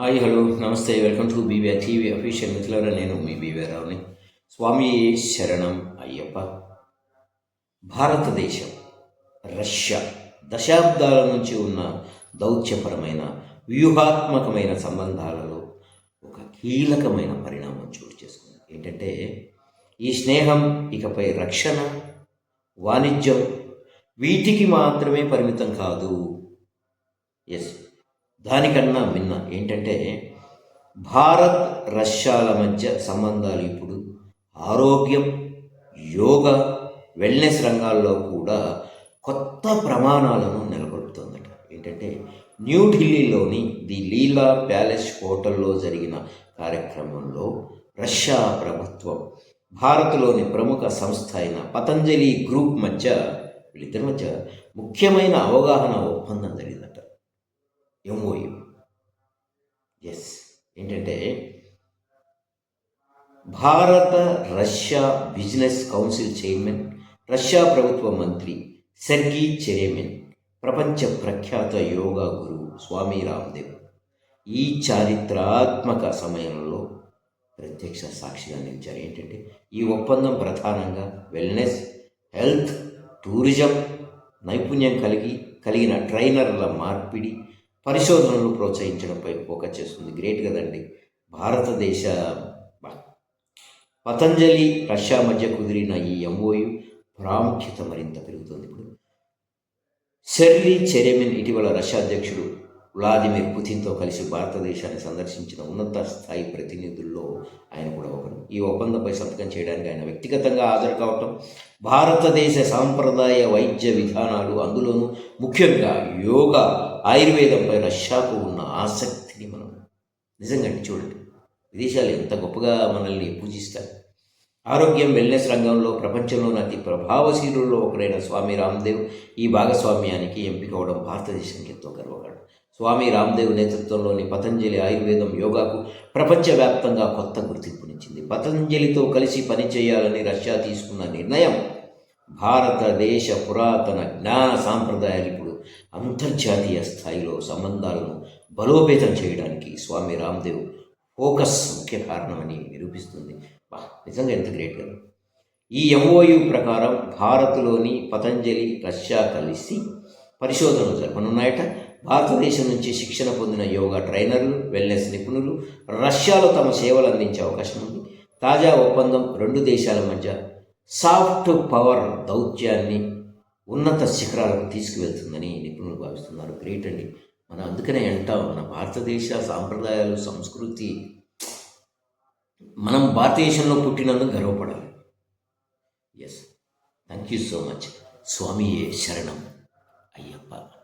Hi hello నమస్తే welcome to BVR TV official మిత్రులరా నేను మీ బీవీఆర్ రావుని స్వామి శరణం అయ్యప్ప. భారతదేశం రష్యా దశాబ్దాల నుంచి ఉన్న దౌత్యపరమైన వ్యూహాత్మకమైన సంబంధాలలో ఒక కీలకమైన పరిణామం చోటు చేసుకుంది. ఏంటంటే ఈ స్నేహం ఇకపై రక్షణ వాణిజ్యం వీటికి మాత్రమే పరిమితం కాదు. ఎస్ దానికన్నా మిన్న ఏంటంటే భారత్ రష్యాల మధ్య సంబంధాలు ఇప్పుడు ఆరోగ్యం యోగ వెల్నెస్ రంగాల్లో కూడా కొత్త ప్రమాణాలను నెలకొల్పుతోందట. ఏంటంటే న్యూఢిల్లీలోని ది లీలా ప్యాలెస్ హోటల్లో జరిగిన కార్యక్రమంలో రష్యా ప్రభుత్వం భారత్లోని ప్రముఖ సంస్థ అయిన పతంజలి గ్రూప్ మధ్య వీళ్ళిద్దరి మధ్య ముఖ్యమైన అవగాహన ఒప్పందం జరిగిందట. ఎంఓయు ఎస్ ఏంటంటే భారత Russia business council chairman Russia ప్రభుత్వ మంత్రి సెర్గీ చెరేమిన్ ప్రపంచ ప్రఖ్యాత యోగా గురువు స్వామి రామ్దేవ్ ఈ చారిత్రాత్మక సమయంలో ప్రత్యక్ష సాక్షిగా నిలిచారు. ఏంటంటే ఈ ఒప్పందం ప్రధానంగా వెల్నెస్ హెల్త్ టూరిజం నైపుణ్యం కలిగి కలిగిన ట్రైనర్ల మార్పిడి పరిశోధనలు ప్రోత్సహించడంపై ఫోకస్ చేస్తుంది. గ్రేట్ కదండి. భారతదేశ పతంజలి రష్యా మధ్య కుదిరిన ఈ ఎంఓయు ప్రాముఖ్యత మరింత పెరుగుతుంది ఇప్పుడు. సెర్లీ చెరెమిన్ ఇటీవల రష్యా అధ్యక్షుడు వ్లాదిమిర్ పుతిన్తో కలిసి భారతదేశాన్ని సందర్శించిన ఉన్నత స్థాయి ప్రతినిధుల్లో ఆయన ఈ ఒప్పందంపై సంతకం చేయడానికి ఆయన వ్యక్తిగతంగా హాజరు కావటం భారతదేశ సాంప్రదాయ వైద్య విధానాలు అందులోనూ ముఖ్యంగా యోగా ఆయుర్వేదంపై రష్యాకు ఉన్న ఆసక్తిని మనం నిజంగా చూడండి. విదేశాలు ఎంత గొప్పగా మనల్ని పూజిస్తారు. ఆరోగ్యం వెల్నెస్ రంగంలో ప్రపంచంలోని అతి ప్రభావశీలుల్లో ఒకరైన స్వామి రామ్దేవ్ ఈ భాగస్వామ్యానికి ఎంపిక అవడం భారతదేశానికి ఎంతో గర్వకారణం. స్వామి రామ్దేవ్ నేతృత్వంలోని పతంజలి ఆయుర్వేదం యోగాకు ప్రపంచవ్యాప్తంగా కొత్త గుర్తింపు పతంజలితో కలిసి పనిచేయాలని రష్యా తీసుకున్న నిర్ణయం. భారతదేశ పురాతన జ్ఞాన సాంప్రదాయాలు ఇప్పుడు అంతర్జాతీయ స్థాయిలో సంబంధాలను బలోపేతం చేయడానికి స్వామి రామ్దేవ్ ఫోకస్ ముఖ్య కారణమని నిరూపిస్తుంది. వా నిజంగా ఎంత గ్రేట్ కదా. ఈ ఎంఓయు ప్రకారం భారత్లోని పతంజలి రష్యా కలిసి పరిశోధనలు జరపనున్నాయట. భారతదేశం నుంచి శిక్షణ పొందిన యోగా ట్రైనర్లు వెల్నెస్ నిపుణులు రష్యాలో తమ సేవలు అందించే అవకాశం ఉంది. తాజా ఒప్పందం రెండు దేశాల మధ్య సాఫ్ట్ పవర్ దౌత్యాన్ని ఉన్నత శిఖరాలకు తీసుకువెళ్తుందని నిపుణులు భావిస్తున్నారు. గ్రేట్ అండి. మనం అందుకనే అంటాం మన భారతదేశ సాంప్రదాయాలు సంస్కృతి మనం భారతదేశంలో పుట్టినందుకు గర్వపడాలి. Yes thank you so much స్వామియే శరణం. అయ్యప్ప.